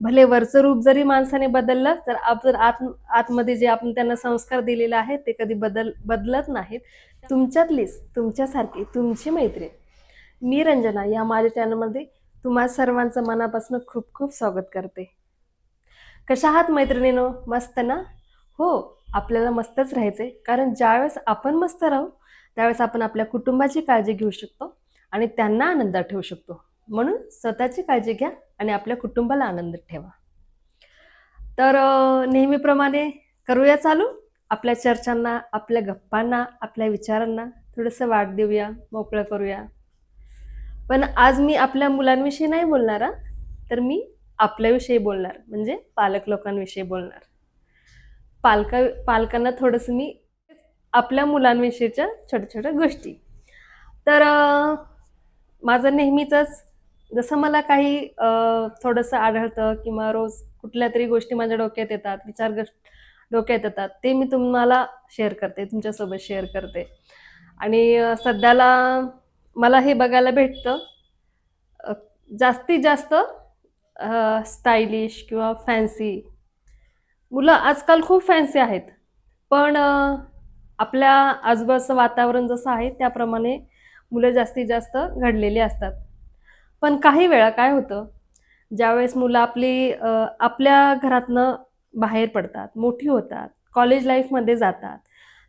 भले वरचं रूप जरी माणसाने बदललं तर आपण आत आतमध्ये जे आपण त्यांना संस्कार दिलेले आहेत ते कधी बदल बदलत नाहीत. तुमच्यातलीच तुमच्यासारखी तुमची मैत्रीण. मी रंजना या माझ्या चॅनलमध्ये तुम्हा सर्वांचं मनापासून खूप खूप स्वागत करते. कशा आहात मैत्रिणीनो? मस्त ना? हो आपल्याला मस्तच राहायचंय. कारण ज्यावेळेस आपण मस्त राहू त्यावेळेस आपण आपल्या कुटुंबाची काळजी घेऊ शकतो आणि त्यांना आनंदात ठेवू शकतो. म्हणून स्वतःची काळजी घ्या आणि आपल्या कुटुंबाला आनंदात ठेवा. तर नेहमीप्रमाणे करूया चालू. आपल्या चर्चांना आपल्या गप्पांना आपल्या विचारांना थोडंसं वाट देऊया मोकळं करूया. पण आज मी आपल्या मुलांविषयी नाही बोलणार तर मी आपल्याविषयी बोलणार म्हणजे पालक लोकांविषयी बोलणार. पालका पालकांना थोडंसं मी आपल्या मुलांविषयीच्या छोट्या छोट्या गोष्टी. तर माझं नेहमीचंच जसं मला काही थोडंसं आढळतं किंवा रोज कुठल्या तरी गोष्टी माझ्या डोक्यात येतात विचार डोक्यात येतात ते मी तुम्हाला शेअर करते तुमच्यासोबत शेअर करते. आणि सध्याला मला हे बघायला भेटतं जास्तीत जास्त स्टायलिश किंवा फॅन्सी. मुलं आजकाल खूप फॅन्सी आहेत पण आपल्या आजूबाजूचं वातावरण जसं आहे त्याप्रमाणे मुलं जास्तीत जास्त घडलेली असतात. पण काही वेळा काय होतं ज्यावेळेस मुलं आपली आपल्या घरातनं बाहेर पडतात मोठी होतात कॉलेज लाईफमध्ये जातात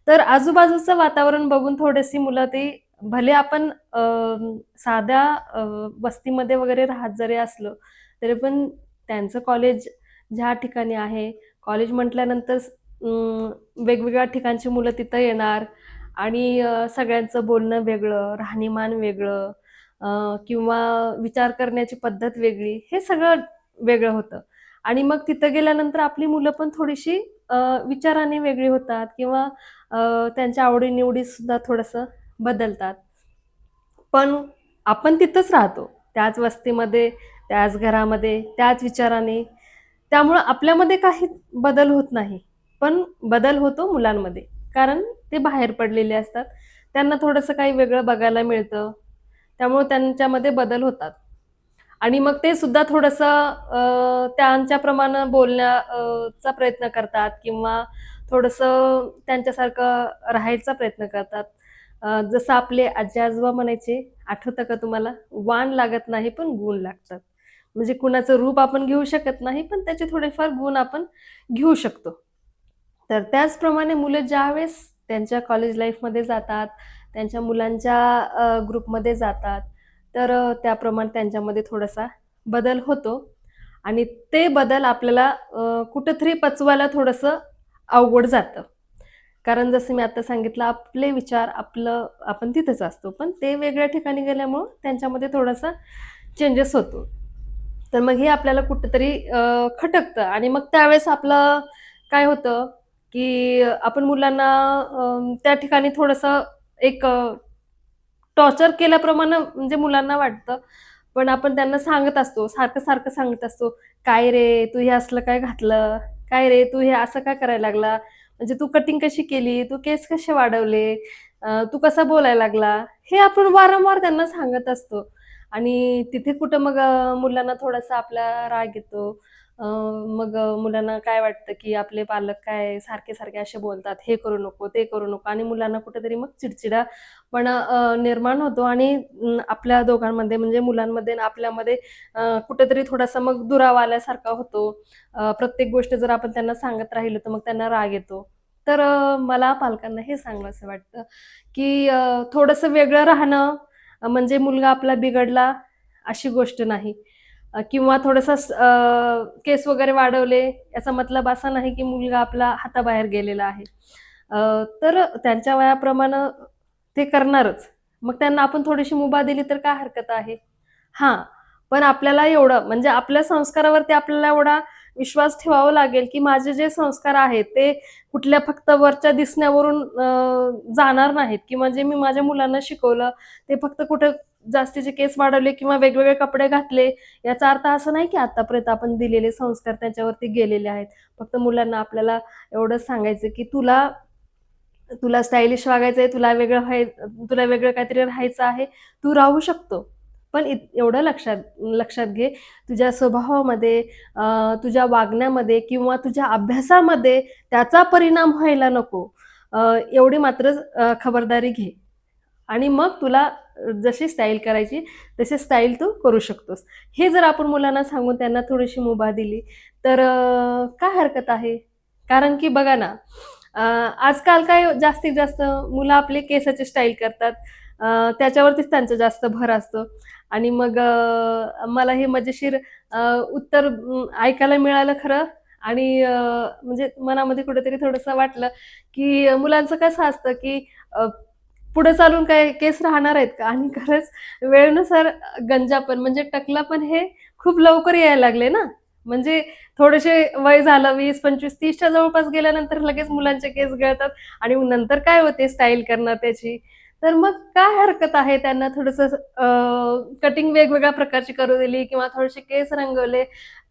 तर आजूबाजूचं वातावरण बघून थोडीशी मुलं ती भले आपण साध्या वस्तीमध्ये वगैरे राहत जरी असलो तरी पण त्यांचं कॉलेज ज्या ठिकाणी आहे कॉलेज म्हटल्यानंतर वेगवेगळ्या ठिकाणची मुलं तिथं येणार आणि सगळ्यांचं बोलणं वेगळं राहणीमान वेगळं किंवा विचार करण्याची पद्धत वेगळी हे सगळं वेगळं होतं. आणि मग तिथं गेल्यानंतर आपली मुलं पण थोडीशी विचाराने वेगळी होतात किंवा त्यांच्या आवडीनिवडी सुद्धा थोडंसं बदलतात. पण आपण तिथंच राहतो. त्याच वस्तीमध्ये त्याच घरामध्ये त्याच विचाराने. त्यामुळं आपल्यामध्ये काही बदल होत नाही. पण बदल होतो मुलांमध्ये. कारण ते बाहेर पडलेले असतात. त्यांना थोडंसं काही वेगळं बघायला मिळतं. त्यामुळे त्यांच्यामध्ये बदल होतात. आणि मग ते सुद्धा थोडंसं त्यांच्या त्यांच्याप्रमाणे बोलण्याचा प्रयत्न करतात किंवा थोडंसं त्यांच्यासारखं राहायचा प्रयत्न करतात. जसं आपले आजी आजोबा म्हणायचे आठवतं का तुम्हाला? वाण लागत नाही पण गुण लागतात. म्हणजे कुणाचं रूप आपण घेऊ शकत नाही पण त्याचे थोडेफार गुण आपण घेऊ शकतो. तर त्याचप्रमाणे मुलं ज्यावेळेस त्यांच्या कॉलेज लाईफमध्ये जातात त्यांच्या मुलांच्या ग्रुपमध्ये जातात. तर त्याप्रमाणे त्यांच्यामध्ये थोडासा बदल होतो. आणि ते बदल आपल्याला कुठंतरी पचवायला थोडंसं अवघड जातं. कारण जसं मी आता सांगितलं आपले विचार आपलं आपण तिथेच असतो. पण ते वेगळ्या ठिकाणी गेल्यामुळं त्यांच्यामध्ये थोडासा चेंजेस होतो. तर मग हे आपल्याला कुठंतरी खटकतं. आणि मग त्यावेळेस आपलं काय होतं की आपण मुलांना त्या ठिकाणी थोडंसं एक टॉर्चर केल्याप्रमाणे म्हणजे मुलांना वाटतं. पण आपण त्यांना सांगत असतो सारखं सारखं सांगत असतो काय रे तू हे असलं काय घातलं? काय रे तू हे असं काय करायला लागला? म्हणजे तू कटिंग कशी केली? तू केस कसे वाढवले? तू कसा बोलायला लागला? हे आपण वारंवार त्यांना सांगत असतो. आणि तिथे कुठं मग मुलांना थोडासा आपला राग येतो. मग मुलांना काय वाटतं की आपले पालक काय सारखे सारखे असे बोलतात हे करू नको ते करू नको आणि मुलांना कुठेतरी मग चिडचिडा पण निर्माण होतो आणि आपल्या दोघांमध्ये म्हणजे मुलांमध्ये आपल्यामध्ये कुठेतरी थोडासा मग दुरावा आल्यासारखा होतो. प्रत्येक गोष्ट जर आपण त्यांना सांगत राहिलो तर मग त्यांना राग येतो. तर मला पालकांना हे सांगलं असं वाटतं की थोडंसं वेगळं राहणं म्हणजे मुलगा आपला बिघडला अशी गोष्ट नाही. किंवा थोडंसं केस वगैरे वाढवले याचा मतलब असा नाही की मुलगा आपला हाताबाहेर गेलेला आहे तर त्यांच्या वयाप्रमाणे ते करणारच. मग त्यांना आपण थोडीशी मुभा दिली तर काय हरकत आहे? हां, पण आपल्याला एवढं म्हणजे आपल्या संस्कारावरती आपल्याला एवढा विश्वास ठेवावा लागेल, की माझे जे संस्कार आहेत ते कुठल्या फक्त वरच्या दिसण्यावरून जाणार नाहीत किंवा जे म्हणजे मी माझ्या मुलांना शिकवलं ते फक्त कुठं जास्तीचे केस वाढवले किंवा वेगवेगळे कपडे घातले, याचा अर्थ असा नाही की आतापर्यंत आपण दिलेले संस्कार त्याच्यावरती गेलेले आहेत. फक्त मुलांना आपल्याला एवढंच सांगायचं, की तुला तुला स्टायलिश वागायचंय, तुला वेगळं व्हाय तुला वेगळं काहीतरी राहायचं आहे, तू राहू शकतो. पण इत एवढं लक्षात लक्षात घे तुझ्या स्वभावामध्ये तुझ्या वागण्यामध्ये किंवा तुझ्या अभ्यासामध्ये त्याचा परिणाम व्हायला नको एवढी मात्र खबरदारी घे आणि मग तुला जशी स्टाईल करायची तशी स्टाईल तू करू शकतोस. हे जर आपण मुलांना सांगून त्यांना थोडीशी मुभा दिली तर काय हरकत आहे? कारण की बघा ना आजकाल काय जास्तीत जास्त मुलं आपले केसाची स्टाईल करतात. त्याच्यावरतीच त्यांचा जास्त भर असतो. आणि मग मला हे मजेशीर उत्तर ऐकायला मिळालं खरं. आणि म्हणजे मनामध्ये कुठेतरी थोडंसं वाटलं की मुलांचं कसं असतं की पुढे चालून काय केस राहणार आहेत का? आणि खरंच वेळेनुसार गंजा पण म्हणजे टकला पण हे खूप लवकर यायला लागले ना? म्हणजे थोडेसे वय झालं वीस पंचवीस तीसच्या जवळपास गेल्यानंतर लगेच मुलांचे केस गळतात आणि नंतर काय होते स्टाईल करणार त्याची? तर मग काय हरकत आहे त्यांना थोडंसं कटिंग वेगवेगळ्या प्रकारची करू दिली किंवा थोडेसे केस रंगवले?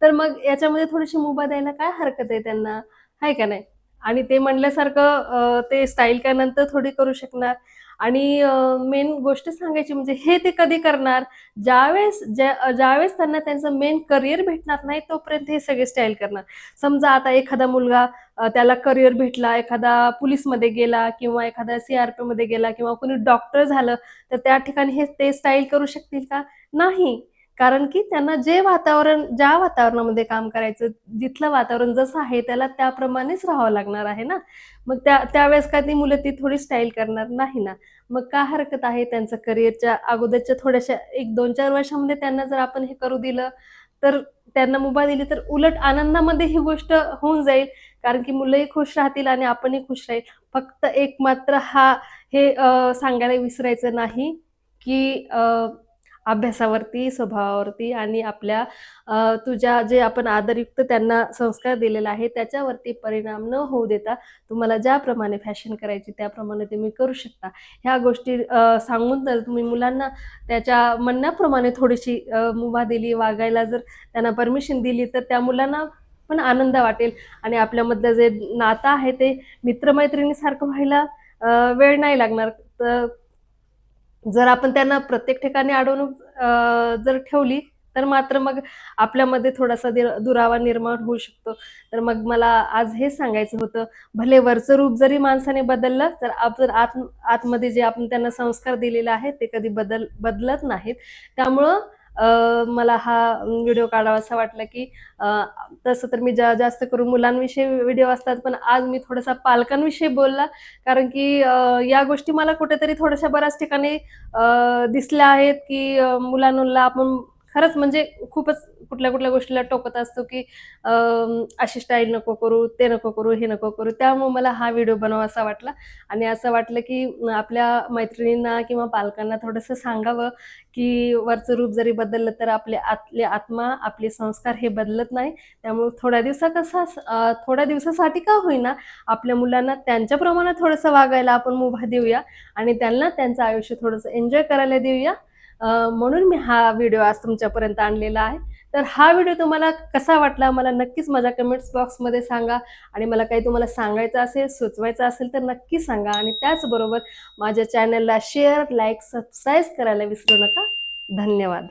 तर मग याच्यामध्ये थोडीशी मुभा द्यायला काय हरकत आहे त्यांना? आहे का नाही? आणि ते म्हणल्यासारखं ते स्टाईल काय नंतर थोडी करू शकणार? आणि मेन गोष्ट सांगायची म्हणजे हे ते कधी करणार? ज्यावेळेस ज्या ज्यावेळेस त्यांना त्यांचं मेन करिअर भेटणार नाही तोपर्यंत हे सगळे स्टाईल करणार. समजा आता एखादा मुलगा त्याला करिअर भेटला एखादा पोलीसमध्ये गेला किंवा एखादा सीआरपी मध्ये गेला किंवा कोणी डॉक्टर झालं तर त्या ठिकाणी हे ते स्टाईल करू शकतील का? नाही. कारण की त्यांना जे वातावरण ज्या वातावरणामध्ये काम करायचं जिथलं वातावरण जसं आहे त्याला त्याप्रमाणेच राहावं लागणार आहे ना? मग त्या त्यावेळेस काय ती मुलं ती थोडी स्टाईल करणार नाही ना? मग का हरकत आहे त्यांचं करिअरच्या अगोदरच्या थोड्याशा एक दोन चार वर्षामध्ये त्यांना जर आपण हे करू दिलं तर त्यांना मुभा दिली तर उलट आनंदामध्ये ही गोष्ट होऊन जाईल. कारण की मुलंही खुश राहतील आणि आपणही खुश राहील. फक्त एक मात्र हा हे सांगायला विसरायचं नाही की अभ्यासावरती स्वभावावरती आणि आपल्या तुझ्या जे आपण आदरयुक्त त्यांना संस्कार दिलेला आहे त्याच्यावरती परिणाम न होऊ देता तुम्हाला ज्याप्रमाणे फॅशन करायची त्याप्रमाणे तुम्ही करू शकता. ह्या गोष्टी सांगून जर तुम्ही मुलांना त्याच्या म्हणण्याप्रमाणे थोडीशी मुभा दिली वागायला जर त्यांना परमिशन दिली तर त्या मुलांना पण आनंद वाटेल आणि आपल्यामधलं जे नातं आहे ते मित्रमैत्रिणीसारखं व्हायला वेळ नाही लागणार. तर जर आपण त्यांना प्रत्येक ठिकाणी अडवणूक जर ठेवली तर मात्र मग आपल्यामध्ये थोडासा दुरावा निर्माण होऊ शकतो. तर मग मला आज हे सांगायचं होतं भले वरचं रूप जरी माणसाने बदललं तर आपण आत आतमध्ये जे आपण त्यांना संस्कार दिलेले आहेत ते कधी बदल बदलत नाहीत. त्यामुळं मला हा व्हिडिओ काढावा असा वाटला की तसं तर मी जा जास्त करून मुलांविषयी व्हिडिओ असतात पण आज मी थोडासा पालकांविषयी बोलला. कारण की या गोष्टी मला कुठेतरी थोड्याशा बऱ्याच ठिकाणी दिसल्या आहेत की मुलांना आपण खरंच म्हणजे खूपच कुठल्या कुठल्या गोष्टीला टोकत असतो की अशी स्टाईल नको करू ते नको करू हे नको करू. त्यामुळे मला हा व्हिडिओ बनवासा वाटला. आणि असं वाटलं की आपल्या मैत्रिणींना किंवा पालकांना थोडंसं सांगावं की वरचं रूप जरी बदललं तर आपले आतले आत्मा आपले संस्कार हे बदलत नाही. त्यामुळे थोड्या दिवसा कसा थोड्या दिवसासाठी का होईना आपल्या मुलांना त्यांच्याप्रमाणे थोडंसं वागायला आपण मुभा देऊया आणि त्यांना त्यांचं आयुष्य थोडंसं एन्जॉय करायला देऊया. म्हणून मी हा व्हिडिओ आज तुमच्यापर्यंत आणलेला आहे. तर हा व्हिडिओ तुम्हाला कसा वाटला? मला नक्कीच माझ्या कमेंट्स बॉक्समध्ये सांगा. आणि मला काही तुम्हाला सांगायचं असेल सुचवायचं असेल तर नक्की सांगा. आणि त्याचबरोबर माझ्या चॅनलला शेअर लाईक सबस्क्राईब करायला विसरू नका. धन्यवाद.